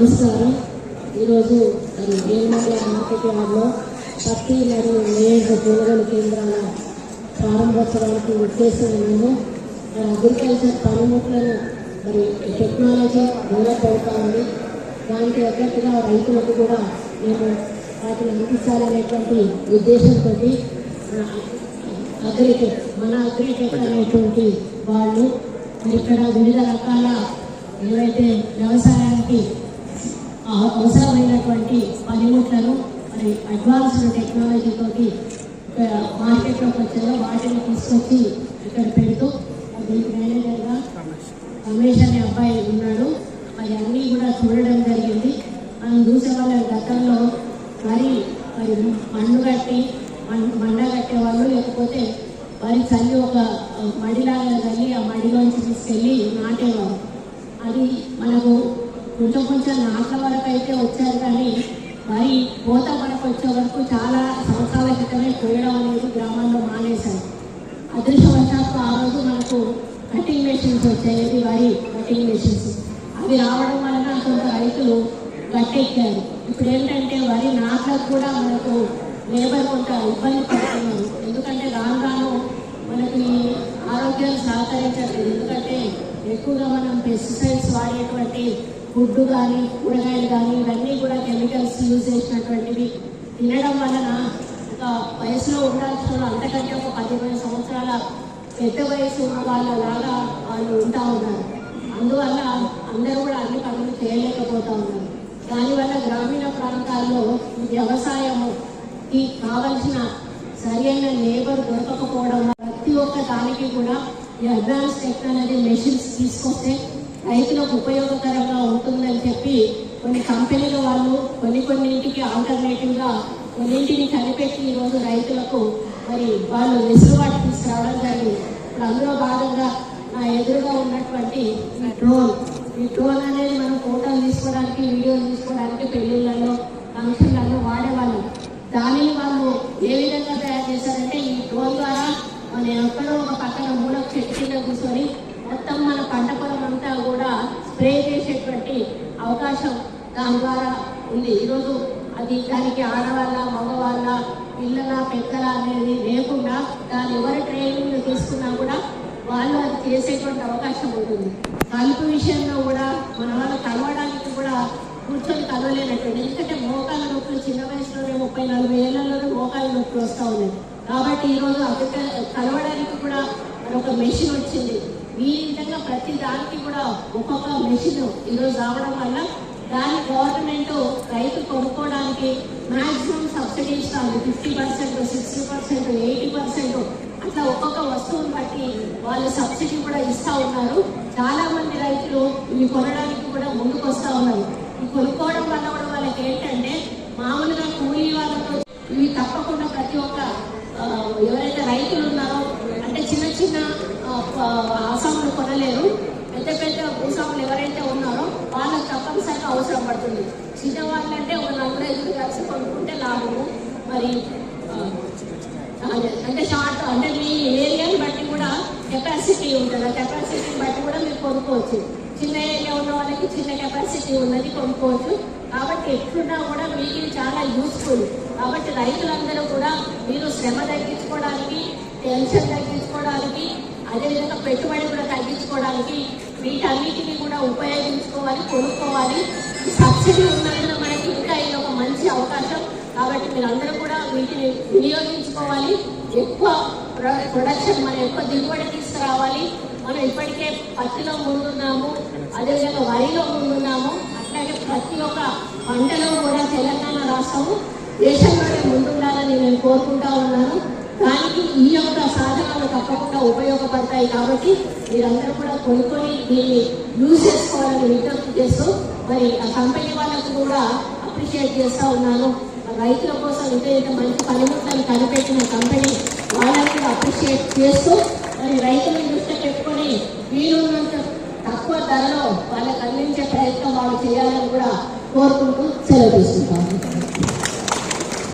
నమస్కారం. ఈరోజు మరి వేలమల్ల మార్కెట్ యార్డ్లో పత్తి మరియు మేజ్ కొనుగోలు కేంద్రాల ప్రారంభోత్సవానికి ఉద్దేశం మేము మరి అగ్రికల్చర్ పనిముట్లను మరి టెక్నాలజీ డెవలప్ అవుతా ఉంది. దానికి తగ్గట్టుగా రైతులకు కూడా మేము వాటిని అందించాలనేటువంటి ఉద్దేశంతో అగ్రిటెక్ మన అగ్రిటెక్ అనేటువంటి వాళ్ళు ఇక్కడ వివిధ రకాల ఏవైతే వ్యవసాయానికి అవసరమైనటువంటి పనిముట్లను మరి అడ్వాన్స్డ్ టెక్నాలజీ తోటి ఇక్కడ మార్కెట్లోకి వచ్చారో వాటిని తీసుకొచ్చి ఇక్కడ పెడుతూ దీనికి మేనేజర్గా రమేష్ అనే అబ్బాయి ఉన్నాడు. మరి అన్నీ కూడా చూడడం జరిగింది. మనం చూసే వాళ్ళ గతంలో మరి మరి మన్ను కట్టి మన్- మండ కట్టేవాళ్ళు లేకపోతే వారి చల్లి ఒక మడిలాగా చల్లి ఆ మడిలోంచి తీసుకెళ్ళి నాటేవారు. అది మనకు కొంచెం కొంచెం నాట్ల వరకు అయితే వచ్చారు కానీ మరి కోత మనకు వచ్చే వరకు చాలా సంవత్సరాల క్రితమే కోయడం అనేది గ్రామాల్లో మానేశారు. అదృష్టవశాత్తు ఆ రోజు మనకు కటింగ్ మెషిన్స్ వచ్చాయి వరి కటింగ్ మెషిన్స్. అవి రావడం వలన కొంత రైతులు గట్టెక్కారు ఇప్పుడు ఏంటంటే వరి నాట్లకు కూడా మనకు లేబర్ కొంత ఇబ్బంది పడుతున్నారు. ఎందుకంటే రాను రాను మనకి ఆరోగ్యం సహకరించట్లేదు. ఎందుకంటే ఎక్కువగా మనం పెస్టిసైడ్స్ వాడేటువంటి ఫుడ్ కానీ కూరగాయలు కానీ ఇవన్నీ కూడా కెమికల్స్ యూజ్ చేసినటువంటివి తినడం వలన ఒక వయసులో ఉండాల్సిన అంతకంటే ఒక పదిహేను సంవత్సరాల పెద్ద వయసు ఉన్న వాళ్ళలాగా వాళ్ళు ఉంటా ఉన్నారు. అందువల్ల అందరూ కూడా అన్ని పనులు చేయలేకపోతా ఉన్నారు. దానివల్ల గ్రామీణ ప్రాంతాల్లో ఈ వ్యవసాయముకి కావలసిన సరైన లేబర్ దొరకకపోవడం ప్రతి ఒక్క దానికి కూడా ఈ అడ్వాన్స్ టెక్నాలజీ మెషిన్స్ తీసుకొస్తే రైతులకు ఉపయోగకరంగా ఉంటుందని చెప్పి కొన్ని కంపెనీల వాళ్ళు కొన్ని కొన్నింటికి ఆల్టర్నేటివ్గా కొన్నింటిని కనిపెట్టి ఈరోజు రైతులకు మరి వాళ్ళు వెసులుబాటు తీసుకురావడం జరిగింది. ఇప్పుడు అందులో భాగంగా నా ఎదురుగా ఉన్నటువంటి ఈ డ్రోన్. ఈ డ్రోన్ అనేది మనం ఫోటోలు తీసుకోవడానికి వీడియోలు తీసుకోవడానికి పెళ్ళిళ్ళలో ఫంక్షన్లలో వాడేవాళ్ళం. దానిని వాళ్ళు ఏ విధంగా తయారు చేశారంటే ఈ డ్రోన్ ద్వారా మన ఎక్కడో ఒక పక్కన మూల చెట్టు కింద కూర్చొని మొత్తం మన పంట పొలం అంతా కూడా స్ప్రే చేసేటువంటి అవకాశం దాని ద్వారా ఉంది. ఈరోజు అది దానికి ఆడవాళ్ళ మగవాళ్ళ పిల్లల పెద్దల అనేది లేకుండా దాన్ని ఎవరి ట్రైనింగ్ తీసుకున్నా కూడా వాళ్ళు అది చేసేటువంటి అవకాశం ఉంటుంది. కలుపు విషయంలో కూడా మన వాళ్ళు కలవడానికి కూడా కూర్చొని కలవలేనట్టుంది ఎందుకంటే మోకాల నొప్పులు చిన్న వయసులోనే ముప్పై నలభై ఏళ్ళలోనే మోకాల నొప్పులు వస్తూ ఉన్నాయి. కాబట్టి ఈరోజు అవి కలవడానికి కూడా మరి ఒక మెషిన్ వచ్చింది. ఈ విధంగా ప్రతి దానికి కూడా ఒక్కొక్క మెషిన్ ఈరోజు రావడం వల్ల దాన్ని గవర్నమెంట్ రైతు కొనుక్కోవడానికి మాక్సిమం సబ్సిడీ ఇస్తాను fifty percent sixty percent eighty percent అట్లా ఒక్కొక్క వస్తువుని బట్టి వాళ్ళు సబ్సిడీ కూడా ఇస్తా ఉన్నారు. చాలా మంది రైతులు ఇవి కొనడానికి కూడా ముందుకు వస్తూ ఉన్నారు. ఇవి కొనుక్కోవడం వల్ల కూడా వాళ్ళకి ఏంటంటే మామూలుగా కూలీ వాళ్ళతో ఇవి తప్పకుండా ప్రతి ఒక్క ఎవరైతే రైతులు ఉన్నారో అంటే చిన్న చిన్న ఆసాములు కొనలేరు. పెద్ద పెద్ద భూస్వాములు ఎవరైతే ఉన్నారో వాళ్ళకి తప్పనిసరిగా అవసరం పడుతుంది. చిన్నవాళ్ళు అంటే ఒక నలుగురు ఐదుగురు కలిసి కొనుక్కుంటే లాభము. మరి అంటే షార్ట్ అంటే మీ ఏరియాని బట్టి కూడా కెపాసిటీ ఉంటుంది. ఆ కెపాసిటీని బట్టి కూడా మీరు కొనుక్కోవచ్చు. చిన్న ఏరియా ఉన్న వాళ్ళకి చిన్న కెపాసిటీ ఉన్నది కొనుక్కోవచ్చు. కాబట్టి ఎట్లున్నా కూడా మీకు చాలా యూస్ఫుల్ కాబట్టి రైతులందరూ కూడా మీరు శ్రమ తగ్గించుకోవడానికి టెన్షన్ తగ్గించుకోవడానికి అదేవిధంగా పెట్టుబడి కూడా తగ్గించుకోవడానికి వీటన్నిటిని కూడా ఉపయోగించుకోవాలి కొనుక్కోవాలి. సబ్సిడీ ఉన్నందున మనకి ఇంకా ఇది ఒక మంచి అవకాశం. కాబట్టి మీరందరూ కూడా వీటిని వినియోగించుకోవాలి. ఎక్కువ ప్రొ- ప్రొడక్షన్ మనం ఎక్కువ దిగుబడి తీసుకురావాలి. మనం ఇప్పటికే పత్తిలో ముందున్నాము అదేవిధంగా వరిలో ముందున్నాము. అట్లాగే ప్రతి ఒక్క పంటలో కూడా తెలంగాణ రాష్ట్రము దేశంలోనే ముందుండాలని నేను కోరుకుంటా ఉన్నాను. దానికి ఈ యొక్క సాధనాలు తప్పకుండా ఉపయోగపడతాయి కాబట్టి మీరందరూ కూడా కొనుక్కొని దీన్ని యూజ్ చేసుకోవాలని విజ్ఞప్తి చేస్తూ మరి ఆ కంపెనీ వాళ్ళకు కూడా అప్రిషియేట్ చేస్తూ ఉన్నాను. రైతుల కోసం ఇంత ఇంత మంచి పనిముట్లను కనిపెట్టిన కంపెనీ వాళ్ళని కూడా అప్రిషియేట్ చేస్తూ